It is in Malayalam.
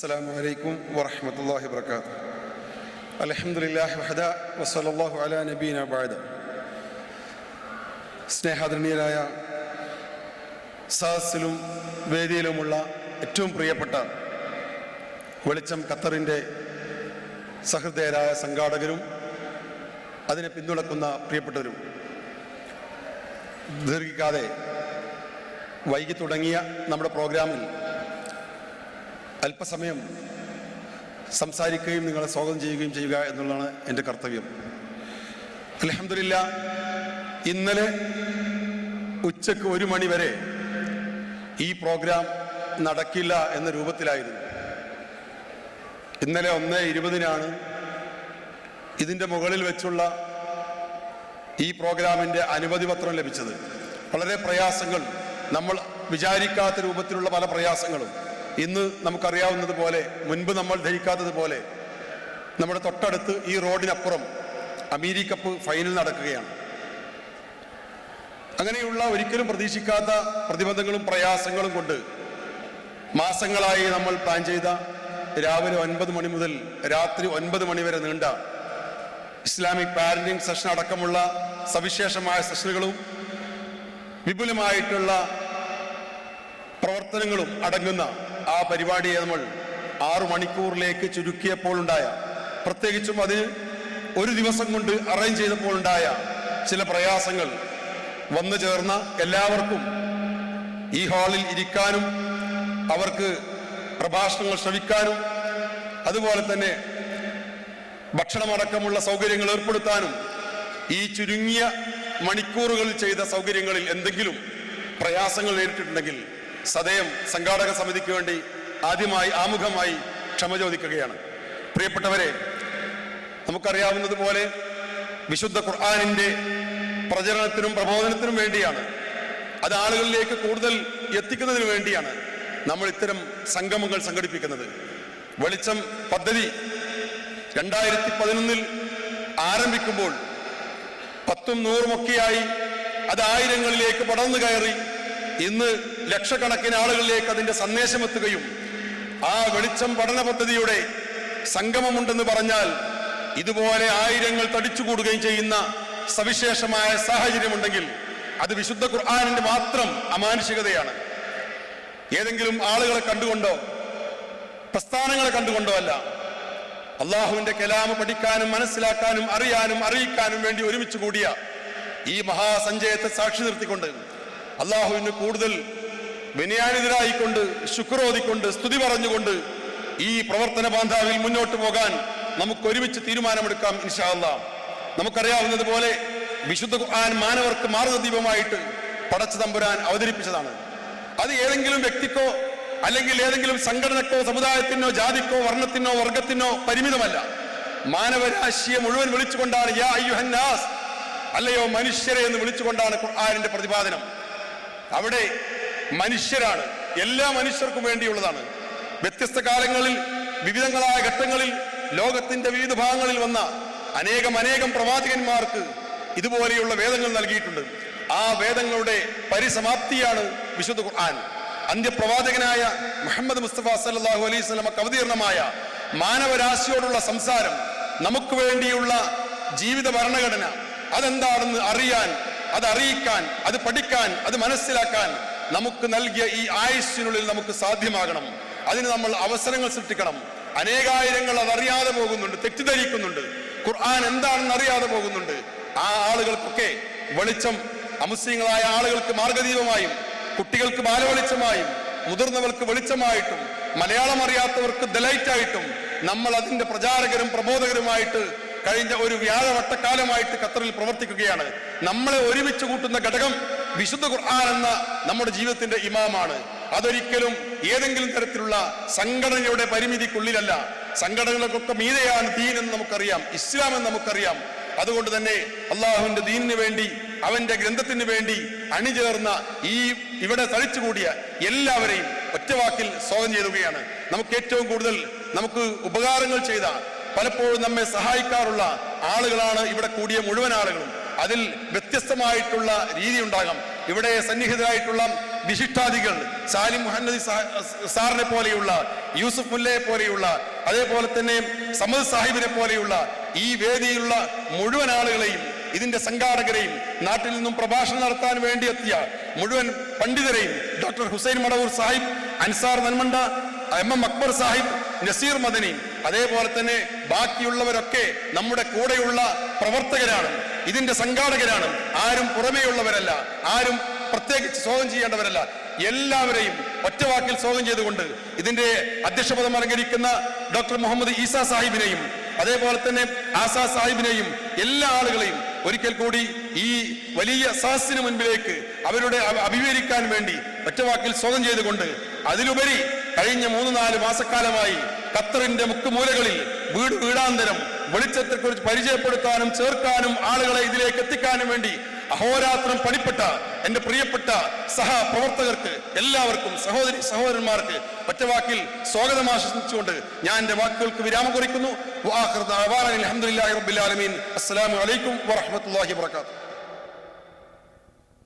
السلام عليكم ورحمة الله وبركاته الحمد لله وحده وصلى الله على نبينا بعد സ്നേഹാദരണീയരായ സദസ്സിലും വേദിയിലുമുള്ള ഏറ്റവും പ്രിയപ്പെട്ട വെളിച്ചം ഖത്തറിൻ്റെ സഹൃദയരായ സംഘാടകരും അതിനെ പിന്തുണക്കുന്ന പ്രിയപ്പെട്ടവരും ദീർഘിക്കാതെ വൈകി തുടങ്ങിയ നമ്മുടെ പ്രോഗ്രാമിൽ അല്പസമയം സംസാരിക്കുകയും നിങ്ങളെ സ്വാഗതം ചെയ്യുകയും ചെയ്യുക എന്നുള്ളതാണ് എന്റെ കർത്തവ്യം. അലഹമില്ല ഇന്നലെ ഉച്ചയ്ക്ക് ഒരു മണി വരെ ഈ പ്രോഗ്രാം നടക്കില്ല എന്ന രൂപത്തിലായിരുന്നു. ഇന്നലെ ഒന്ന് ഇരുപതിനാണ് ഇതിന്റെ മുകളിൽ വെച്ചുള്ള ഈ പ്രോഗ്രാമിന്റെ അനുമതി പത്രം ലഭിച്ചത്. വളരെ പ്രയാസങ്ങൾ നമ്മൾ വിചാരിക്കാത്ത രൂപത്തിലുള്ള പല പ്രയാസങ്ങളും. ഇന്ന് നമുക്കറിയാവുന്നതുപോലെ മുൻപ് നമ്മൾ ധരിക്കാത്തതുപോലെ നമ്മുടെ തൊട്ടടുത്ത് ഈ റോഡിനപ്പുറം അമേരിക്ക കപ്പ് ഫൈനൽ നടക്കുകയാണ്. അങ്ങനെയുള്ള ഒരിക്കലും പ്രതീക്ഷിക്കാത്ത പ്രതിബന്ധങ്ങളും പ്രയാസങ്ങളും കൊണ്ട് മാസങ്ങളായി നമ്മൾ പ്ലാൻ ചെയ്ത രാവിലെ ഒൻപത് മണി മുതൽ രാത്രി ഒൻപത് മണി വരെ നീണ്ട ഇസ്ലാമിക് പാരന്റിംഗ് സെഷൻ അടക്കമുള്ള സവിശേഷമായ സെഷനുകളും വിപുലമായിട്ടുള്ള പ്രവർത്തനങ്ങളും അടങ്ങുന്ന ആ പരിപാടിയെ നമ്മൾ ആറു മണിക്കൂറിലേക്ക് ചുരുക്കിയപ്പോൾ ഉണ്ടായ പ്രത്യേകിച്ചും അത് ഒരു ദിവസം കൊണ്ട് അറേഞ്ച് ചെയ്തപ്പോൾ ഉണ്ടായ ചില പ്രയാസങ്ങൾ വന്നു ചേർന്ന എല്ലാവർക്കും ഈ ഹാളിൽ ഇരിക്കാനും അവർക്ക് പ്രഭാഷണങ്ങൾ ശ്രവിക്കാനും അതുപോലെ തന്നെ ഭക്ഷണമടക്കമുള്ള സൗകര്യങ്ങൾ ഏർപ്പെടുത്താനും ഈ ചുരുങ്ങിയ മണിക്കൂറുകളിൽ ചെയ്ത സൗകര്യങ്ങളിൽ എന്തെങ്കിലും പ്രയാസങ്ങൾ നേരിട്ടിട്ടുണ്ടെങ്കിൽ സദയം സംഘാടക സമിതിക്ക് വേണ്ടി ആദ്യമായി ആമുഖമായി ക്ഷമ ചോദിക്കുകയാണ്. പ്രിയപ്പെട്ടവരെ നമുക്കറിയാവുന്നതുപോലെ വിശുദ്ധ ഖുർആാനിന്റെ പ്രചരണത്തിനും പ്രബോധനത്തിനും വേണ്ടിയാണ്. അത് ആളുകളിലേക്ക് കൂടുതൽ എത്തിക്കുന്നതിന് വേണ്ടിയാണ് നമ്മൾ ഇത്തരം സംഗമങ്ങൾ സംഘടിപ്പിക്കുന്നത്. വെളിച്ചം പദ്ധതി രണ്ടായിരത്തി പതിനൊന്നിൽ ആരംഭിക്കുമ്പോൾ പത്തും നൂറുമൊക്കെയായി അത് ആയിരങ്ങളിലേക്ക് പടർന്നു കയറി ഇന്ന് ലക്ഷക്കണക്കിന് ആളുകളിലേക്ക് അതിന്റെ സന്ദേശം എത്തുകയും ആ വെളിച്ചം പഠന പദ്ധതിയുടെ സംഗമമുണ്ടെന്ന് പറഞ്ഞാൽ ഇതുപോലെ ആയിരങ്ങൾ തടിച്ചുകൂടുകയും ചെയ്യുന്ന സവിശേഷമായ സാഹചര്യമുണ്ടെങ്കിൽ അത് വിശുദ്ധ ഖുർആാനിന്റെ മാത്രം അമാനുഷികതയാണ്. ഏതെങ്കിലും ആളുകളെ കണ്ടുകൊണ്ടോ പ്രസ്ഥാനങ്ങളെ കണ്ടുകൊണ്ടോ അല്ല അള്ളാഹുവിന്റെ കലാമ് പഠിക്കാനും മനസ്സിലാക്കാനും അറിയാനും അറിയിക്കാനും വേണ്ടി ഒരുമിച്ച് കൂടിയ ഈ മഹാസഞ്ചയത്തെ സാക്ഷി നിർത്തിക്കൊണ്ട് അള്ളാഹുവിന് കൂടുതൽ വിനയാനിതരായിക്കൊണ്ട് ശുക്രോദിക്കൊണ്ട് സ്തുതി പറഞ്ഞുകൊണ്ട് ഈ പ്രവർത്തന ബാന്ധാവിൽ മുന്നോട്ട് പോകാൻ നമുക്ക് ഒരുമിച്ച് തീരുമാനമെടുക്കാം ഇൻഷാല്ല നമുക്കറിയാവുന്നതുപോലെ വിശുദ്ധ ഖുർആൻ മാനവർക്ക് മാർഗദീപമായിട്ട് പടച്ചു തമ്പുരാൻ അവതരിപ്പിച്ചതാണ്. അത് ഏതെങ്കിലും വ്യക്തിക്കോ അല്ലെങ്കിൽ ഏതെങ്കിലും സംഘടനക്കോ സമുദായത്തിനോ ജാതിക്കോ വർണത്തിനോ വർഗത്തിനോ പരിമിതമല്ല. മാനവരാശിയെ മുഴുവൻ വിളിച്ചുകൊണ്ടാണ് യാ അയ്യുഹന്നാസ് അല്ലയോ മനുഷ്യരെ എന്ന് വിളിച്ചുകൊണ്ടാണ് ഖുർആാനിന്റെ പ്രതിപാദനം. അവിടെ മനുഷ്യരാണ്. എല്ലാ മനുഷ്യർക്കും വേണ്ടിയുള്ളതാണ്. വ്യത്യസ്ത കാലങ്ങളിൽ വിവിധങ്ങളായ ഘട്ടങ്ങളിൽ ലോകത്തിന്റെ വിവിധ ഭാഗങ്ങളിൽ വന്ന അനേകം അനേകം പ്രവാചകന്മാർക്ക് ഇതുപോലെയുള്ള വേദങ്ങൾ നൽകിയിട്ടുണ്ട്. ആ വേദങ്ങളുടെ പരിസമാപ്തിയാണ് വിശുദ്ധ ഖുർആൻ. അന്ത്യപ്രവാചകനായ മുഹമ്മദ് മുസ്തഫ സല്ലാഹു അലൈഹി സ്വലമക്ക് മാനവരാശിയോടുള്ള സംസാരം നമുക്ക് വേണ്ടിയുള്ള ജീവിത ഭരണഘടന അതെന്താണെന്ന് അറിയാൻ അത് അറിയിക്കാൻ അത് പഠിക്കാൻ അത് മനസ്സിലാക്കാൻ നമുക്ക് നൽകിയ ഈ ആയുസ്സിനുള്ളിൽ നമുക്ക് സാധ്യമാകണം. അതിന് നമ്മൾ അവസരങ്ങൾ സൃഷ്ടിക്കണം. അനേകായിരങ്ങൾ അതറിയാതെ പോകുന്നുണ്ട് തെറ്റിദ്ധരിക്കുന്നുണ്ട്. ഖുർആൻ എന്താണെന്ന് അറിയാതെ പോകുന്നുണ്ട്. ആ ആളുകൾക്കൊക്കെ വെളിച്ചം അമുസ്ലിങ്ങളായ ആളുകൾക്ക് മാർഗദീപമായും കുട്ടികൾക്ക് ബാലവെളിച്ചമായും മുതിർന്നവർക്ക് വെളിച്ചമായിട്ടും മലയാളം അറിയാത്തവർക്ക് ദലൈറ്റായിട്ടും നമ്മൾ അതിന്റെ പ്രചാരകരും പ്രബോധകരുമായിട്ട് കഴിഞ്ഞ ഒരു വ്യാഴവട്ടക്കാലമായിട്ട് ഖത്തറിൽ പ്രവർത്തിക്കുകയാണ്. നമ്മളെ ഒരുമിച്ച് കൂട്ടുന്ന ഘടകം വിശുദ്ധ ഖുർആൻ എന്ന നമ്മുടെ ജീവിതത്തിന്റെ ഇമാമാണ്. അതൊരിക്കലും ഏതെങ്കിലും തരത്തിലുള്ള സംഘടനയുടെ പരിമിതിക്കുള്ളിലല്ല. സംഘടനകൾക്കൊക്കെ മീതെയാണ് ദീൻ എന്ന് നമുക്കറിയാം ഇസ്ലാം എന്ന് നമുക്കറിയാം. അതുകൊണ്ട് തന്നെ അള്ളാഹുവിന്റെ ദീനിന് വേണ്ടി അവന്റെ ഗ്രന്ഥത്തിന് വേണ്ടി അണിചേർന്ന ഈ ഇവിടെ തളിച്ചുകൂടിയ എല്ലാവരെയും ഒറ്റവാക്കിൽ സ്വാഗതം ചെയ്യുകയാണ്. നമുക്ക് ഏറ്റവും കൂടുതൽ നമുക്ക് ഉപകാരങ്ങൾ ചെയ്ത പലപ്പോഴും നമ്മെ സഹായിക്കാറുള്ള ആളുകളാണ് ഇവിടെ കൂടിയ മുഴുവൻ ആളുകളും. അതിൽ വ്യത്യസ്തമായിട്ടുള്ള രീതി ഉണ്ടാകാം ഇവിടെ സന്നിഹിതരായിട്ടുള്ള വിശിഷ്ടാദികൾ സാലിം മുഹമ്മദ് സാറിനെ പോലെയുള്ള യൂസുഫ് മുല്ലയെ പോലെയുള്ള അതേപോലെ തന്നെ സമദ് സാഹിബിനെ പോലെയുള്ള ഈ വേദിയിലുള്ള മുഴുവൻ ആളുകളെയും ഇതിന്റെ സംഘാടകരെയും നാട്ടിൽ നിന്നും പ്രഭാഷണം നടത്താൻ വേണ്ടി എത്തിയ മുഴുവൻ പണ്ഡിതരെയും doctor Hussain Madavoor Sahib Ansar Nanmanda M M Akbar Sahib Naseer Madani അതേപോലെ തന്നെ ബാക്കിയുള്ളവരൊക്കെ നമ്മുടെ കൂടെയുള്ള പ്രവർത്തകരാണ് ഇതിന്റെ സംഘാടകരാണ്. ആരും പുറമേയുള്ളവരല്ല ആരും പ്രത്യേകിച്ച് സ്വാഗതം ചെയ്യേണ്ടവരല്ല. എല്ലാവരെയും ഒറ്റവാക്കിൽ സ്വാഗതം ചെയ്തുകൊണ്ട് ഇതിന്റെ അധ്യക്ഷപദം അലങ്കരിക്കുന്ന ഡോക്ടർ മുഹമ്മദ് ഈസ സാഹിബിനെയും അതേപോലെ തന്നെ ആസാ സാഹിബിനെയും എല്ലാ ആളുകളെയും ഒരിക്കൽ കൂടി ഈ വലിയ സഹസിന് മുൻപിലേക്ക് അവരുടെ അഭ- വേണ്ടി ഒറ്റവാക്കിൽ സ്വാഗതം ചെയ്തുകൊണ്ട് അതിലുപരി കഴിഞ്ഞ മൂന്ന് നാല് മാസക്കാലമായി ഖത്തറിന്റെ മുക്കുമൂലകളിൽ വീട് വീടാന്തരം വെളിച്ചത്തെ കുറിച്ച് പരിചയപ്പെടുത്താനും ചേർക്കാനും ആളുകളെ ഇതിലേക്ക് എത്തിക്കാനും വേണ്ടി അഹോരാത്രം പണിപ്പെട്ട എന്റെ പ്രിയപ്പെട്ട സഹപ്രവർത്തകർക്ക് എല്ലാവർക്കും സഹോദരി സഹോദരന്മാർക്ക് ഒറ്റവാക്കിൽ സ്വാഗതം ആശംസിച്ചുകൊണ്ട് ഞാൻ എന്റെ വാക്കുകൾക്ക് വിരാമം കുറിക്കുന്നു. വാ ആഖിറു ദഅവാന അൽഹംദുലില്ലാഹി റബ്ബിൽ